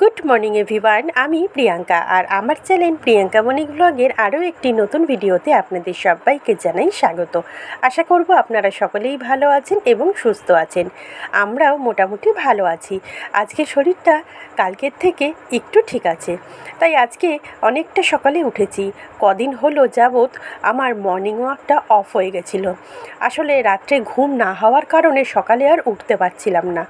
Good morning everyone, আমি প্রিয়াঙ্কা আর আমার channel Priyanka মনিক ব্লগের আরও একটি নতুন ভিডিওতে আপনাদের সবাইকে জানাই স্বাগত। আশা করব আপনারা সকলেই ভালো আছেন এবং সুস্থ আছেন। আমরাও মোটামুটি ভালো আছি। আজকে শরীরটা কালকের থেকে একটু ঠিক আছে। তাই আজকে অনেকটা সকালে উঠেছি। কদিন হলো যাবৎ আমার মর্নিং ওয়াকটা অফ হয়ে গেছিল। আসলে রাত্রে ঘুম না হওয়ার কারণে সকালে আর উঠতে পারছিলাম না।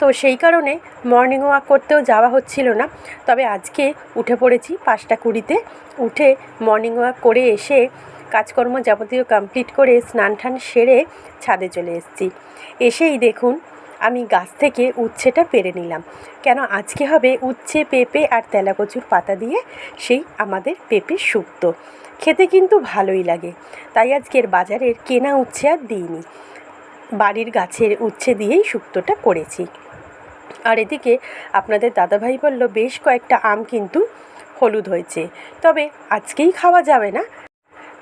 তো সেই কারণে মর্নিং ওয়াক করতেও যাওয়া হচ্ছিল না। তবে আজকে উঠে পড়েছি পাঁচটা কুড়িতে। উঠে মর্নিং ওয়াক করে এসে কাজকর্ম যাবতীয় কমপ্লিট করে স্নান টান সেরে ছাদে চলে এসেছি। এসেই দেখুন আমি গাছ থেকে উচ্ছেটা পেরে নিলাম। কেন আজকে হবে উচ্ছে, পেঁপে আর তেলাকচুর পাতা দিয়ে সেই আমাদের পেঁপে শুক্তো খেতে কিন্তু ভালোই লাগে। তাই আজকের বাজারের কেনা উচ্ছে আর দিইনি। বাড়ির গাছের উচ্ছে দিয়েই শুক্তোটা করেছি। আর এদিকে আপনাদের দাদাভাই বলল, বেশ কয়েকটা আম কিন্তু হলুদ হয়েছে। তবে আজকেই খাওয়া যাবে না।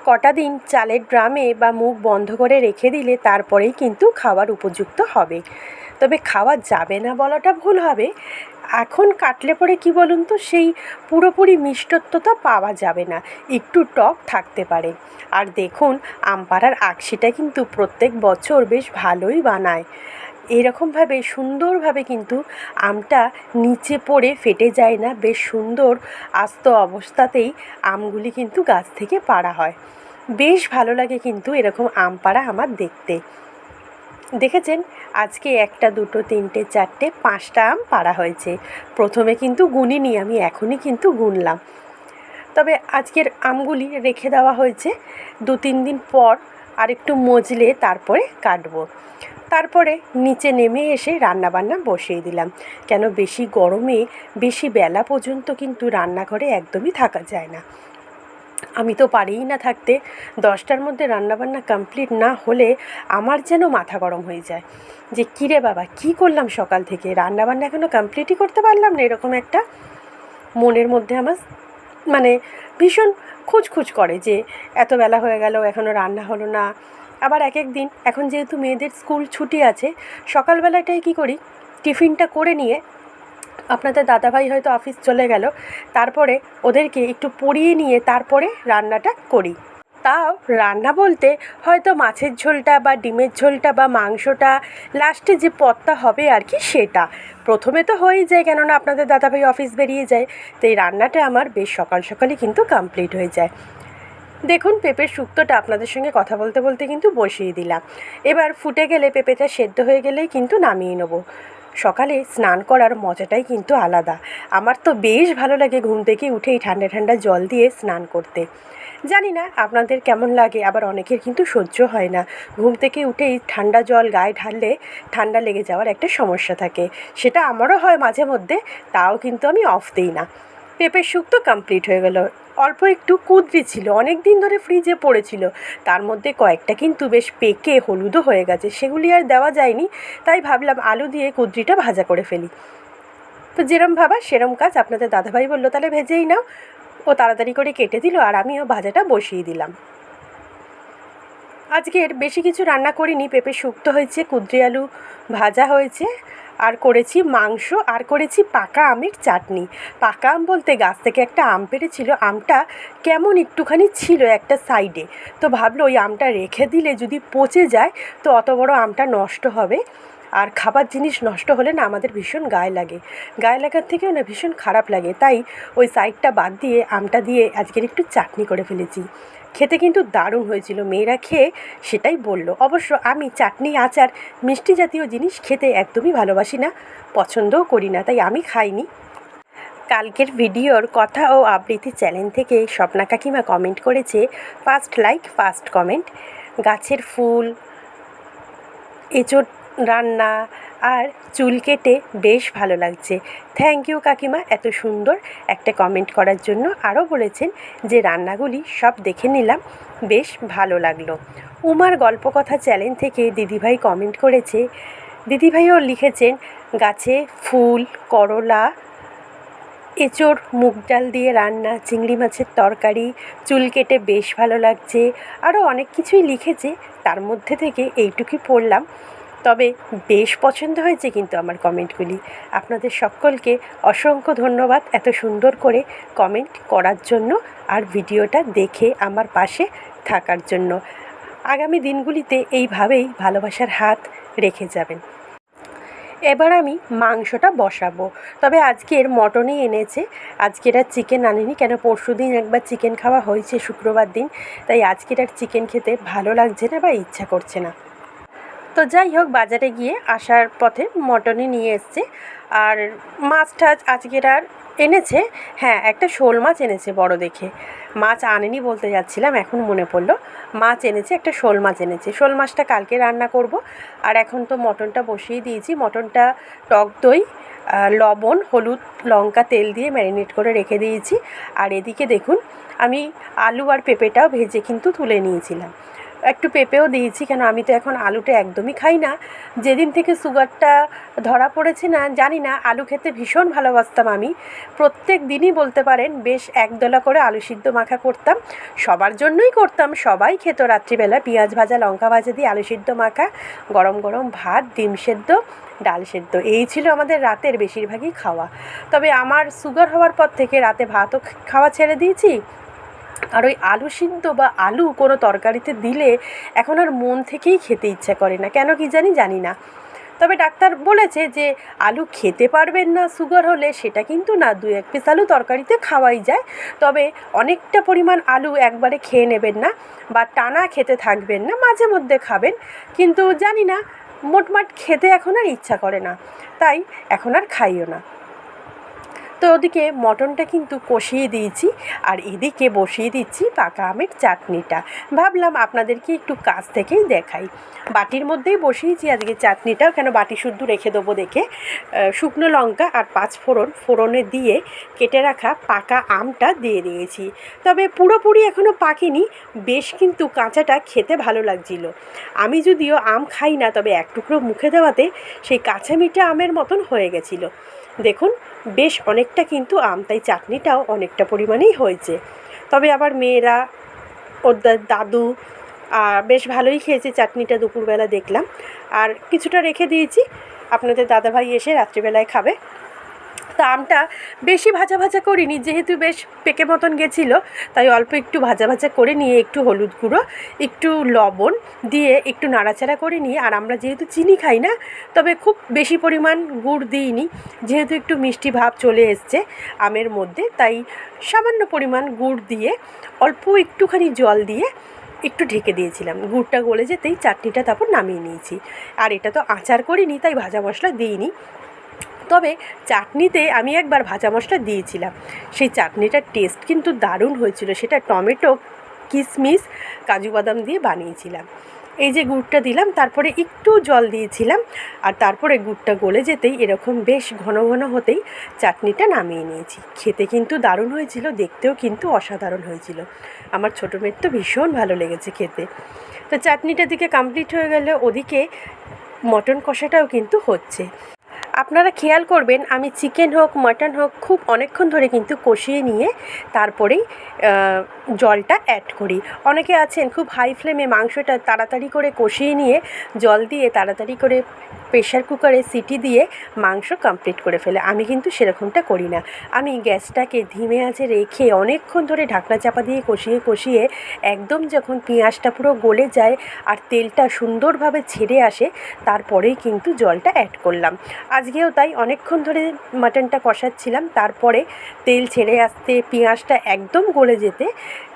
কটা দিন চালের ড্রামে বা মুখ বন্ধ করে রেখে দিলে তারপরেই কিন্তু খাওয়ার উপযুক্ত হবে। তবে খাওয়া যাবে না বলাটা ভুল হবে। এখন কাটলে পরে কি বলুন তো, সেই পুরোপুরি মিষ্টত্বতা পাওয়া যাবে না। একটু টক থাকতে পারে। আর দেখুন, আমপাড়ার আকশিটা কিন্তু প্রত্যেক বছর বেশ ভালোই বানায়। এরকমভাবে, সুন্দরভাবে কিন্তু আমটা নিচে পড়ে ফেটে যায় না। বেশ সুন্দর আস্ত অবস্থাতেই আমগুলি কিন্তু গাছ থেকে পাড়া হয়। বেশ ভালো লাগে কিন্তু এরকম আম পাড়া আমার দেখতে। দেখেছেন? আজকে একটা, দুটো, তিনটে, চারটে, পাঁচটা আম পাড়া হয়েছে। প্রথমে কিন্তু গুনিনি, আমি এখনই কিন্তু গুনলাম। তবে আজকের আমগুলি রেখে দেওয়া হয়েছে। দু তিন দিন পর আর একটু মজলে তারপরে কাটবো। তারপরে নিচে নেমে এসে রান্নাবান্না বসিয়ে দিলাম। কেন বেশি গরমে বেশি বেলা পর্যন্ত কিন্তু রান্নাঘরে একদমই থাকা যায় না। আমি তো পারিই না থাকতে। দশটার মধ্যে রান্নাবান্না কমপ্লিট না হলে আমার যেন মাথা গরম হয়ে যায়। যে কিরে বাবা, কি করলাম সকাল থেকে? রান্নাবান্না এখনও কমপ্লিটই করতে পারলাম না এরকম একটা মনের মধ্যে আমার মানে ভীষণ খুঁজখুঁজ করে যে এত বেলা হয়ে গেল এখনও রান্না হলো না। আবার এক এক দিন, এখন যেহেতু মেয়েদের স্কুল ছুটি আছে, সকালবেলাটায় কী করি? টিফিনটা করে নিয়ে আপনাদের দাদাভাই হয়তো অফিস চলে গেল, তারপরে ওদেরকে একটু পড়িয়ে নিয়ে তারপরে রান্নাটা করি। তাও রান্না বলতে হয়তো মাছের ঝোলটা বা ডিমের ঝোলটা বা মাংসটা, লাস্টে যে পদটা হবে আর কি সেটা। প্রথমে তো হয়েই যায়, কেননা আপনাদের দাদাভাই অফিস বেরিয়ে যায়, তো এই রান্নাটা আমার বেশ সকাল সকালই কিন্তু কমপ্লিট হয়ে যায়। দেখুন, পেঁপের শুক্তোটা আপনাদের সঙ্গে কথা বলতে বলতে কিন্তু বসিয়ে দিলাম। এবার ফুটে গেলে পেঁপেটা সেদ্ধ হয়ে গেলেই কিন্তু নামিয়ে নেব। সকালে স্নান করার মজাটাই কিন্তু আলাদা। আমার তো বেশ ভালো লাগে ঘুম থেকে উঠেই ঠান্ডা ঠান্ডা জল দিয়ে স্নান করতে। জানি না আপনাদের কেমন লাগে, আবার অনেকের কিন্তু সহ্য হয় না। ঘুম থেকে উঠেই ঠান্ডা জল গায়ে ঢাললে ঠান্ডা লেগে যাওয়ার একটা সমস্যা থাকে। সেটা আমারও হয় মাঝে মধ্যে, তাও কিন্তু আমি অফ দিই না। পেঁপের শুক্তো কমপ্লিট হয়ে গেল। অল্প একটু কুদরি ছিল অনেক দিন ধরে ফ্রিজে পড়েছিল। তার মধ্যে কয়েকটা কিন্তু বেশ পেকে হলুদও হয়ে গেছে, সেগুলি আর দেওয়া যায়নি, তাই ভাবলাম আলু দিয়ে কুদরিটা ভাজা করে ফেলি। তো যেরম ভাবা সেরম কাজ আপনাদের দাদাভাই বলল, তাহলে ভেজেই নাও। ও তাড়াতাড়ি করে কেটে দিল আর আমিও ভাজাটা বসিয়ে দিলাম। আজকের বেশি কিছু রান্না করিনি, পেঁপে শুক্তো হয়েছে, কুদ্রি আলু ভাজা হয়েছে, আর করেছি মাংস, আর করেছি পাকা আমের চাটনি। পাকা আম বলতে গাছ থেকে একটা আম পেড়েছিল আমটা কেমন একটুখানি ছিল একটা সাইডে। তো ভাবলো ওই আমটা রেখে দিলে যদি পচে যায়, তো অত বড় আমটা নষ্ট হবে। আর খাবার জিনিস নষ্ট হলে না আমাদের ভীষণ গায়ে লাগে। গায়ে লাগার থেকেও না ভীষণ খারাপ লাগে। তাই ওই সাইডটা বাদ দিয়ে আমটা দিয়ে আজকের একটু চাটনি করে ফেলেছি। খেতে কিন্তু দারুণ হয়েছিল। মেয়েরা খেয়ে সেটাই বলল। অবশ্য আমি চাটনি, আচার, মিষ্টি জাতীয় জিনিস খেতে একদমই ভালোবাসি না, পছন্দও করি না, তাই আমি খাইনি। কালকের ভিডিওর কথা ও আবৃত্তি চ্যানেল থেকে স্বপ্না কাকিমা কমেন্ট করেছে, ফার্স্ট লাইক, ফার্স্ট কমেন্ট। গাছের ফুল, এঁচোড় রান্না আর চুল কেটে বেশ ভালো লাগছে। থ্যাংক ইউ কাকিমা। এত সুন্দর একটা কমেন্ট করার জন্য আরও বলেছেন যে, রান্নাগুলি সব দেখে নিলাম, বেশ ভালো লাগল। উমার গল্পকথা চ্যানেল থেকে দিদিভাই কমেন্ট করেছে। দিদিভাইও লিখেছেন, গাছে ফুল, করলা এঁচোড় মুগ ডাল দিয়ে রান্না, চিংড়ি মাছের তরকারি, চুল কেটে বেশ ভালো লাগছে। আরও অনেক কিছুই লিখেছে, তার মধ্যে থেকে এইটুকুই পড়লাম। তবে বেশ পছন্দ হয়েছে কিন্তু আমার কমেন্টগুলি। আপনাদের সকলকে অসংখ্য ধন্যবাদ এত সুন্দর করে কমেন্ট করার জন্য আর ভিডিওটা দেখে আমার পাশে থাকার জন্য। আগামী দিনগুলিতে এইভাবেই ভালোবাসার হাত রেখে যাবেন। এবার আমি মাংসটা বসাবো। তবে আজকের মটনই এনেছে। আজকের আর চিকেন আনিনি, কেন পরশু দিন একবার চিকেন খাওয়া হয়েছে শুক্রবার দিন। তাই আজকের আর চিকেন খেতে ভালো লাগছে না বা ইচ্ছা করছে না। তো যাই হোক, বাজারে গিয়ে আসার পথে মটনই নিয়ে এসছে। আর মাছ টাছ আজকের আর এনেছে? হ্যাঁ একটা শোল মাছ এনেছে বড় দেখে। মাছ আনেনি বলতে যাচ্ছিলাম, এখন মনে পড়ল। মাছ এনেছে, একটা শোল মাছ এনেছে। শোল মাছটা কালকে রান্না করব। আর এখন তো মটনটা বসিয়ে দিয়েছি। মটনটা টক দই লবণ, হলুদ, লঙ্কা, তেল দিয়ে ম্যারিনেট করে রেখে দিয়েছি। আর এদিকে দেখুন, আমি আলু আর পেঁপেটাও ভেজে কিন্তু তুলে নিয়েছিলাম। একটু পেঁপেও দিয়েছি, কেন আমি তো এখন আলুটা একদমই খাই না। যেদিন থেকে সুগারটা ধরা পড়েছে না, জানি না, আলু খেতে ভীষণ ভালোবাসতাম আমি। প্রত্যেক দিনই বলতে পারেন, বেশ একদলা করে আলু সিদ্ধ মাখা করতাম। সবার জন্যই করতাম, সবাই খেত রাত্রিবেলা পেঁয়াজ ভাজা, লঙ্কা ভাজা দিয়ে আলু সিদ্ধ মাখা, গরম গরম ভাত, ডিম সেদ্ধ, ডাল সেদ্ধ, এই ছিল আমাদের রাতের বেশিরভাগই খাওয়া। তবে আমার সুগার হওয়ার পর থেকে রাতে ভাতও খাওয়া ছেড়ে দিয়েছি আর ওই আলু সিদ্ধ বা আলু কোনো তরকারিতে দিলে এখন আর মন থেকেই খেতে ইচ্ছা করে না। কেন কি জানি জানি না। তবে ডাক্তার বলেছে যে, আলু খেতে পারবেন না, সুগার হলে সেটা কিন্তু না দু এক পিস আলু তরকারিতে খাওয়াই যায়। তবে অনেকটা পরিমাণ আলু একবারে খেয়ে নেবেন না বা টানা খেতে থাকবেন না, মাঝে মধ্যে খাবেন। কিন্তু জানি না, মোটমাট খেতে এখন আর ইচ্ছা করে না। তাই এখন আর খাইও না। তো ওদিকে মটনটা কিন্তু কষিয়ে দিয়েছি আর এদিকে বসিয়ে দিচ্ছি পাকা আমের চাটনিটা। ভাবলাম আপনাদেরকে একটু কাছ থেকেই দেখাই। বাটির মধ্যেই বসিয়েছি আজকে চাটনিটা কেন বাটি শুদ্ধ রেখে দেবো দেখে। শুকনো লঙ্কা আর পাঁচ ফোড়ন, ফোড়নে দিয়ে কেটে রাখা পাকা আমটা দিয়ে দিয়েছি। তবে পুরোপুরি এখনও পাকেনি, বেশ কিন্তু কাঁচাটা খেতে ভালো লাগছিল। আমি যদিও আম খাই না, তবে এক টুকরো মুখে দেওয়াতে সেই কাঁচা মিঠা আমের মতন হয়ে গেছিল। দেখুন, বেশ অনেকটা কিন্তু আম, তাই চাটনিটাও অনেকটা পরিমাণেই হয়েছে। তবে আবার মেয়েরা, ওর দাদু বেশ ভালোই খেয়েছে চাটনিটা দুপুরবেলা দেখলাম। আর কিছুটা রেখে দিয়েছি, আপনাদের দাদাভাই এসে রাত্রিবেলায় খাবে। তা আমটা বেশি ভাজা ভাজা করিনি, যেহেতু বেশ পেকে মতন গেছিল, তাই অল্প একটু ভাজা ভাজা করে নিয়ে একটু হলুদ গুঁড়ো, একটু লবণ দিয়ে একটু নাড়াচাড়া করে নিয়ে, আর আমরা যেহেতু চিনি খাই না, তবে খুব বেশি পরিমাণ গুড় দিইনি, যেহেতু একটু মিষ্টি ভাব চলে এসছে আমের মধ্যে, তাই সামান্য পরিমাণ গুড় দিয়ে অল্প একটুখানি জল দিয়ে একটু ঢেকে দিয়েছিলাম। গুড়টা গলে যেতেই চাটনিটা তারপর নামিয়ে নিয়েছি। আর এটা তো আচার করিনি, তাই ভাজা মশলা দিইনি। তবে চাটনিতে আমি একবার ভাজা মশলা দিয়েছিলাম। সেই চাটনিটার টেস্ট কিন্তু দারুণ হয়েছিল। সেটা টমেটো কিশমিশ কাজু বাদাম দিয়ে বানিয়েছিলাম। এই যে গুড়টা দিলাম, তারপরে একটু জল দিয়েছিলাম আর তারপরে গুড়টা গলে যেতেই এরকম বেশ ঘন ঘন হতেই চাটনিটা নামিয়ে নিয়েছি। খেতে কিন্তু দারুণ হয়েছিল, দেখতেও কিন্তু অসাধারণ হয়েছিল। আমার ছোটো মেয়ের তো ভীষণ ভালো লেগেছে খেতে। তো চাটনিটা দিকে কমপ্লিট হয়ে গেলে, ওদিকে মটন কষাটাও কিন্তু হচ্ছে। আপনারা খেয়াল করবেন, আমি চিকেন হোক, মাটন হোক, খুব অনেকক্ষণ ধরে কিন্তু কষিয়ে নিয়ে তারপরেই জলটা অ্যাড করি। অনেকে আছেন খুব হাই ফ্লেমে মাংসটা তাড়াতাড়ি করে কষিয়ে নিয়ে জল দিয়ে তাড়াতাড়ি করে প্রেশার কুকারে সিটি দিয়ে মাংস কমপ্লিট করে ফেলে। আমি কিন্তু সেরকমটা করি না। আমি গ্যাসটাকে ধিমে আঁচে রেখে অনেকক্ষণ ধরে ঢাকনা চাপা দিয়ে কষিয়ে কষিয়ে একদম যখন পেঁয়াজটা পুরো গলে যায় আর তেলটা সুন্দরভাবে ছেড়ে আসে, তারপরেই কিন্তু জলটা অ্যাড করলাম। আজকেও তাই অনেকক্ষণ ধরে মাটনটা কষাচ্ছিলাম। তারপরে তেল ছেড়ে আসতে, পেঁয়াজটা একদম গলে যেতে,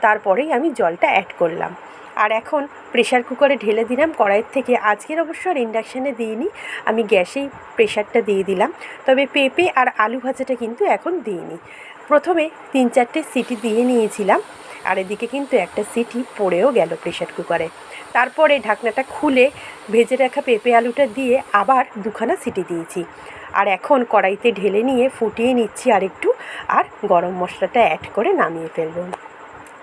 তারপরেই আমি জলটা অ্যাড করলাম। আর এখন প্রেশার কুকারে ঢেলে দিলাম। কড়াইয়ের থেকে আজকের অবশ্য আর ইন্ডাকশানে দিইনি। আমি গ্যাসেই প্রেশারটা দিয়ে দিলাম। তবে পেঁপে আর আলু ভাজাটা কিন্তু এখন দিইনি। প্রথমে তিন চারটে সিটি দিয়ে নিয়েছিলাম। আর এদিকে কিন্তু একটা সিটি পড়েও গেল প্রেশার কুকারে তারপরে ঢাকনাটা খুলে ভেজে রাখা পেঁপে আলুটা দিয়ে আবার দুখানা সিটি দিয়েছি। আর এখন কড়াইতে ঢেলে নিয়ে ফুটিয়ে নিচ্ছি আরেকটু। আর গরম মশলাটা অ্যাড করে নামিয়ে ফেলব।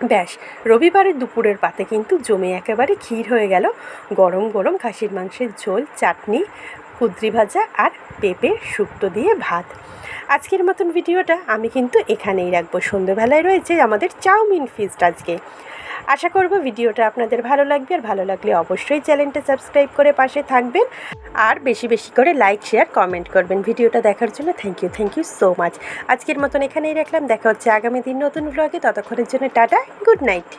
ব্যাস, রবিবারের দুপুরের পাতে কিন্তু জমে একেবারে ক্ষীর হয়ে গেল। গরম গরম খাসির মাংসের ঝোল, চাটনি কুদ্রি ভাজা আর পেঁপে শুক্তো দিয়ে ভাত। আজকের মতন ভিডিওটা আমি কিন্তু এখানেই রাখব। সন্ধ্যেবেলায় রয়েছে আমাদের চাউমিন ফিস্ট আজকে। আশা করব ভিডিওটা আপনাদের ভালো লাগবে আর ভালো লাগলে অবশ্যই চ্যানেলটা সাবস্ক্রাইব করে পাশে থাকবেন। আর বেশি বেশি করে লাইক শেয়ার কমেন্ট করবেন ভিডিওটা দেখার জন্য। Thank you thank you so much আজকের মতন এখানেই রাখলাম। দেখা হচ্ছে আগামী দিন নতুন ব্লগে ততক্ষণের জন্য টাটা গুড নাইট